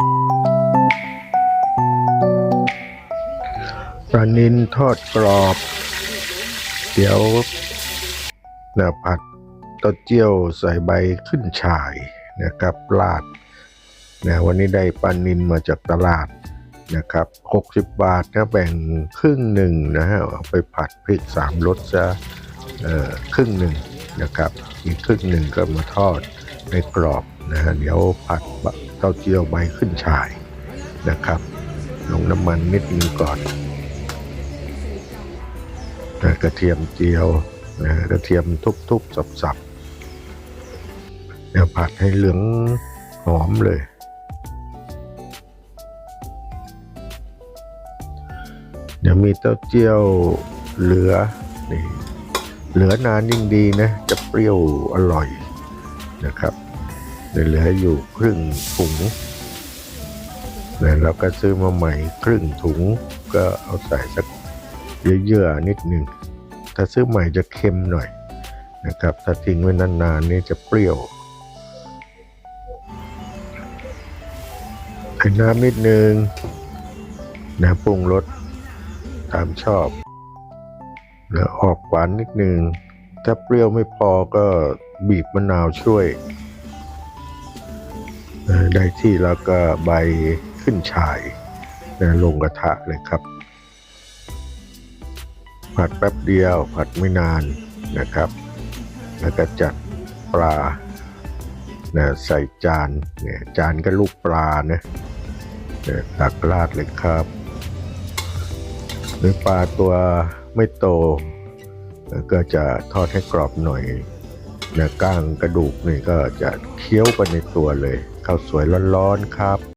ปลานินทอดกรอบ เดี๋ยวนะผัดเต้าเจี้ยวใส่ใบขึ้นฉ่ายนะครับราดนะวันนี้ได้ปลานินมาจากตลาดนะครับ 60 บาทนะแบ่งครึ่งหนึ่งนะฮะเอาไปผัดพริกสามรสจะครึ่งหนึ่งนะครับ อีกครึ่งหนึ่งก็มาทอดในกรอบนะฮะเดี๋ยวผัด เต้าเจี้ยวใบขึ้นฉ่ายนะครับ ลงน้ำมันนิดนึงก่อนนะกระเทียมเจียวนะกระเทียมทุบๆสับๆเดี๋ยวผัดให้เหลืองหอมเลย เดี๋ยวมีเต้าเจี้ยวเหลือนี่เหลือนานยิ่งดีนะ จะเปรี้ยวอร่อยนะครับ เหลืออยู่ครึ่งถุงนะเราก็ซื้อมาใหม่ครึ่งถุงก็เอาใส่สักเยื่อๆนิดหนึ่งถ้าซื้อใหม่จะเค็มหน่อยนะครับ ถ้าทิ้งไว้นานๆนี่จะเปรี้ยวใส่น้ำนิดนึงนะปรุงรสตามชอบแล้วออกหวานนิดนึง ถ้าเปรี้ยวไม่พอก็บีบมะนาวช่วย ได้ที่แล้วก็ใบขึ้นฉ่ายนะลงกระทะเลยครับ ผัดแป๊บเดียวผัดไม่นานนะครับ แล้วก็จัดปลานะใส่จานเนี่ยจานก็ลูกปลานะเนี่ยตักราดเลยครับหรือปลาตัวไม่โต ก็จะทอดให้กรอบหน่อย นะก้างกระดูกนี่ก็จะเคี้ยวไปในตัวเลยข้าวสวยร้อนๆครับ